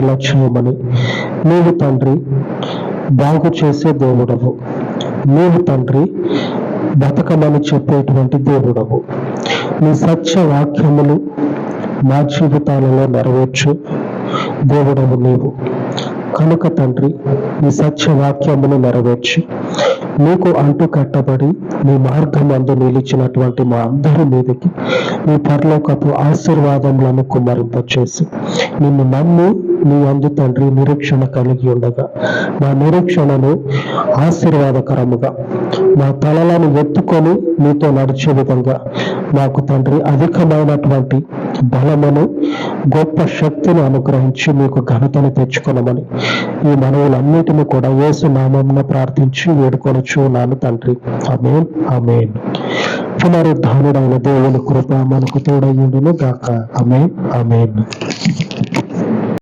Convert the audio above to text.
లక్ష్యమని నీవు తండ్రి బాగు చేసే దేవుడవు. నీవు తండ్రి బతకమని చెప్పేటువంటి దేవుడవు. నీ సత్య వాక్యములు మా జీవితాలలో నెరవేర్చు దేవుడవు నీవు. కనుక తండ్రి నీ సత్య వాక్యమును నెరవేర్చి. నీకు అంటు కట్టబడి నీ మార్గం అందు నిలిచినటువంటి మా అందరి మీదకి నీ పరలోకపు ఆశీర్వాదములను కుమరింపచేసి నిన్ను నమ్మి నీ అందు తండ్రి నిరీక్షణ కలిగి ఉండగా మా నిరీక్షణను ఆశీర్వాదకరముగా మా తలలను ఎత్తుకొని నీతో నడిచే విధంగా మాకు తండ్రి అధికమైనటువంటి బలమును గొప్ప శక్తిని అనుగ్రహించి మీకు ఘనతను తెచ్చుకొనమని ఈ మనవులన్నిటిని కూడా వేసు నామమున ప్రార్థించి వేడుకొనొచ్చు నాను తండ్రి. అమేన్ అమేన్ పునరుద్ధానుడైన దేవుని కృప మనకు తోడయ్యుండును గాక. అమేన్ అమేన్